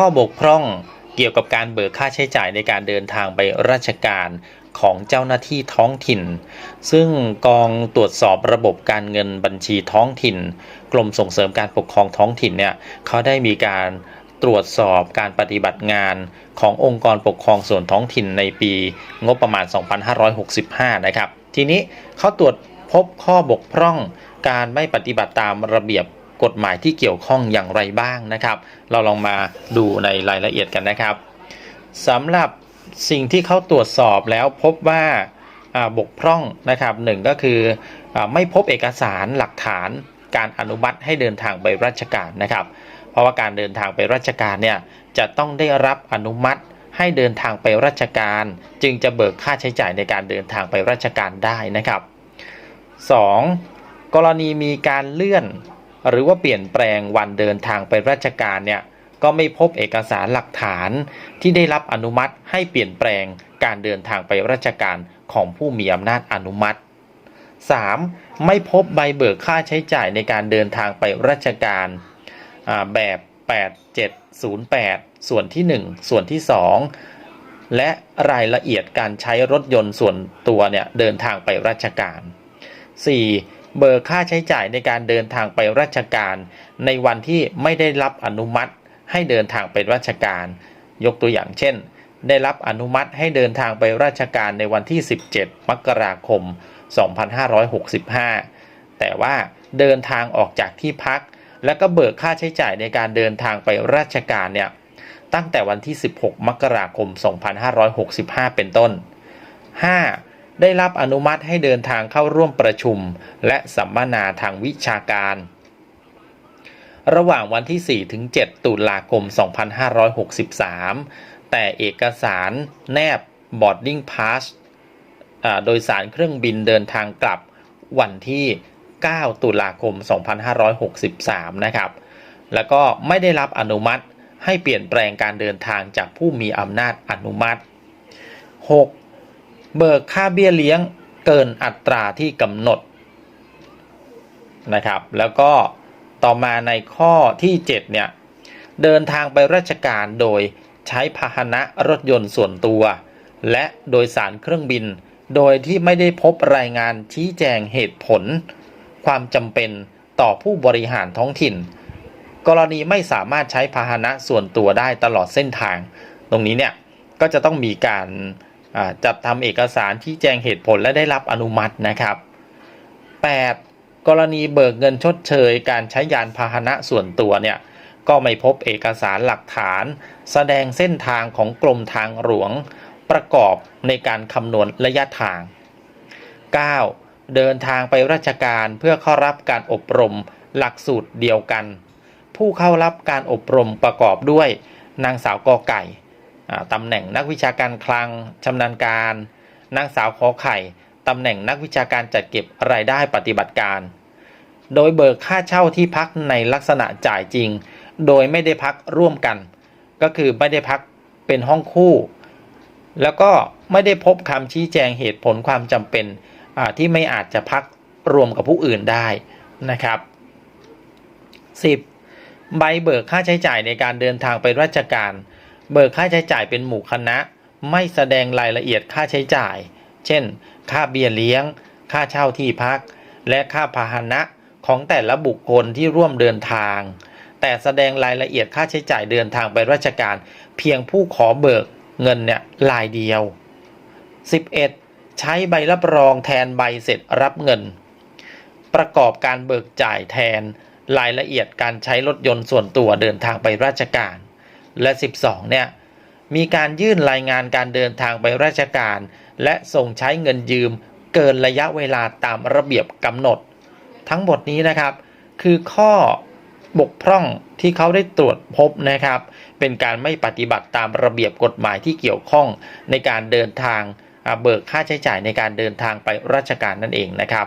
ข้อบกพร่องเกี่ยวกับการเบิกค่าใช้จ่ายในการเดินทางไปราชการของเจ้าหน้าที่ท้องถิ่น ซึ่งกองตรวจสอบระบบการเงินบัญชีท้องถิ่น กรมส่งเสริมการปกครองท้องถิ่นเนี่ยเขาได้มีการตรวจสอบการปฏิบัติงานขององค์กรปกครองส่วนท้องถิ่นในปีงบประมาณ 2565 นะครับ ทีนี้เขาตรวจพบข้อบกพร่องการไม่ปฏิบัติตามระเบียบ กฎหมายที่เกี่ยวข้องอย่างไรบ้างนะครับ เราลองมาดูในรายละเอียดกันนะครับสำหรับสิ่งที่เขาตรวจสอบแล้วพบว่าบกพร่องนะครับหนึ่งก็คืออไม่พบเอกสารหลักฐานการอนุมัติให้เดินทางไปราชการนะครับ เพราะว่าการเดินทางไปราชการเนี่ยจะต้องได้รับอนุมัติให้เดินทางไปราชการ จึงจะเบิกค่าใช้จ่ายในการเดินทางไปราชการได้นะครับ 2. กรณีมีการเลื่อน หรือว่าเปลี่ยนแปลงวันเดินทางไปราชการเนี่ยก็ไม่พบเอกสารหลักฐานที่ได้รับอนุมัติให้เปลี่ยนแปลงการเดินทางไปราชการของผู้มีอำนาจอนุมัติ 3. ไม่พบใบเบิกค่าใช้จ่ายในการเดินทางไปราชการแบบ 8708 ส่วนที่ 1 ส่วนที่ 2 และรายละเอียดการใช้รถยนต์ส่วนตัวเนี่ยเดินทางไปราชการ 4. เบิกค่าใช้จ่ายในการเดินทางไปราชการ ในวันที่ไม่ได้รับอนุมัติให้เดินทางไปราชการ ยกตัวอย่างเช่น ได้รับอนุมัติให้เดินทางไปราชการในวันที่ 17 มกราคม 2565 แต่ว่าเดินทางออกจากที่พัก แล้วก็เบิกค่าใช้จ่ายในการเดินทางไปราชการเนี่ยตั้งแต่วันที่ 16 มกราคม 2565 เป็นต้น 5. ได้รับอนุมัติให้เดินทางเข้าร่วมประชุม และสัมมนาทางวิชาการ ระหว่างวันที่ 4 ถึง 7 ตุลาคม 2563 แต่เอกสารแนบ boarding pass โดยสารเครื่องบินเดินทางกลับวันที่ 9 ตุลาคม 2563 นะครับ แล้วก็ไม่ได้รับอนุมัติให้เปลี่ยนแปลงการเดินทางจากผู้มีอำนาจอนุมัติ 6. เบิกค่าเบี้ยเลี้ยงเกินอัตราที่กำหนดนะครับ แล้วก็ต่อมาในข้อที่ 7 เนี่ย เดินทางไปราชการโดยใช้พาหนะรถยนต์ส่วนตัว และโดยสารเครื่องบิน โดยที่ไม่ได้พบรายงานชี้แจงเหตุผล ความจำเป็นต่อผู้บริหารท้องถิ่น กรณีไม่สามารถใช้พาหนะส่วนตัวได้ตลอดเส้นทาง ตรงนี้เนี่ยก็จะต้องมีการ จัดทำเอกสารชี้แจงเหตุผลและได้รับอนุมัตินะครับ 8. กรณีเบิกเงินชดเชย การใช้ยานพาหนะส่วนตัวเนี่ยก็ไม่พบเอกสารหลักฐาน แสดงเส้นทางของกรมทางหลวงประกอบในการคำนวณระยะทาง 9. เดินทางไปราชการเพื่อเข้ารับการอบรมหลักสูตรเดียวกัน ผู้เข้ารับการอบรมประกอบด้วย นางสาวกอไก่ ตำแหน่งนักวิชาการคลังชำนาญการนางสาวขอไข่ตำแหน่งนักวิชาการจัดเก็บรายได้ปฏิบัติการ โดยเบิกค่าเช่าที่พักในลักษณะจ่ายจริง โดยไม่ได้พักร่วมกัน ก็คือไม่ได้พักเป็นห้องคู่ แล้วก็ไม่ได้พบคำชี้แจงเหตุผลความจำเป็นที่ไม่อาจจะพักรวมกับผู้อื่นได้นะครับ 10. ใบเบิกค่าใช้จ่ายในการเดินทางไปราชการ เบิกค่าใช้จ่ายเป็นหมู่คณะ ไม่แสดงรายละเอียดค่าใช้จ่าย เช่น ค่าเบี้ยเลี้ยง ค่าเช่าที่พัก และค่าพาหนะของแต่ละบุคคลที่ร่วมเดินทาง แต่แสดงรายละเอียดค่าใช้จ่ายเดินทางไปราชการ เพียงผู้ขอเบิกเงินเนี่ยลายเดียว 11. ใช้ใบรับรองแทนใบเสร็จรับเงิน ประกอบการเบิกจ่ายแทนรายละเอียดการใช้รถยนต์ส่วนตัวเดินทางไปราชการ และ 12 เนี่ย มีการยื่นรายงานการเดินทางไปราชการ และส่งใช้เงินยืมเกินระยะเวลาตามระเบียบกำหนด ทั้งหมดนี้นะครับ คือข้อบกพร่องที่เขาได้ตรวจพบนะครับ เป็นการไม่ปฏิบัติตามระเบียบกฎหมายที่เกี่ยวข้องในการเดินทางเบิกค่าใช้จ่ายในการเดินทางไปราชการนั่นเองนะครับ